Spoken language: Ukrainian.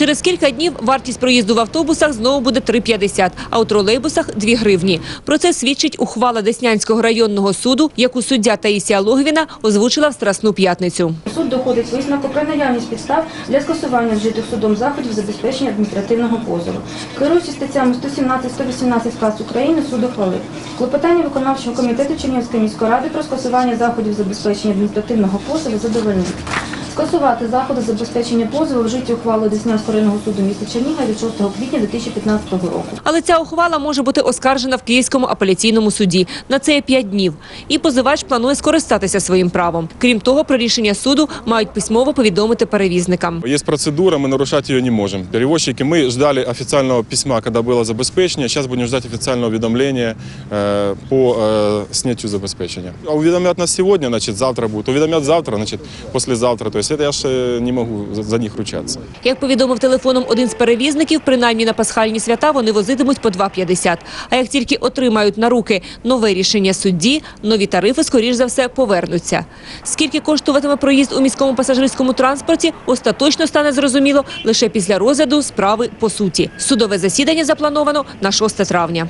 Через кілька днів вартість проїзду в автобусах знову буде 3,50, а у тролейбусах – 2 гривні. Про це свідчить ухвала Деснянського районного суду, яку суддя Таїсія Логвіна озвучила в Страсну п'ятницю. Суд доходить висновку про наявність підстав для скасування вжитих судом заходів забезпечення адміністративного позову. Керуючись статтями 117-118 Сказ України, суд ухвалив клопотання виконавчого комітету Чернігівської міської ради про скасування заходів забезпечення адміністративного позову задовольнити Скасувати заходи забезпечення позову вжиті ухвалою Деснянського районного суду міста Чернігова від 6 квітня 2015 року. Але ця ухвала може бути оскаржена в Київському апеляційному суді. На це є 5 днів. І позивач планує скористатися своїм правом. Крім того, про рішення суду мають письмово повідомити перевізникам. Есть процедура, мы нарушать ее не можем. Перевозчики, мы ждали официального письма, когда было забезпечение, сейчас будем ждать официального уведомления э, по э, снятию забезпечения. А Уведомят нас сегодня, значит, завтра будут. Уведомят завтра, значит, послезавтра. То есть это я э, не могу за, них ручаться. Як повідомив телефоном один з перевізників, принаймні на пасхальні свята вони возитимуть по 2,50. А як тільки отримають на руки нове рішення судді, нові тарифи, скоріш за все, повернуться. Скільки коштуватиме проїзд у міському пасажирському транспорті, остаточно стане зрозуміло лише після розгляду справи по суті. Судове засідання заплановано на 6 травня.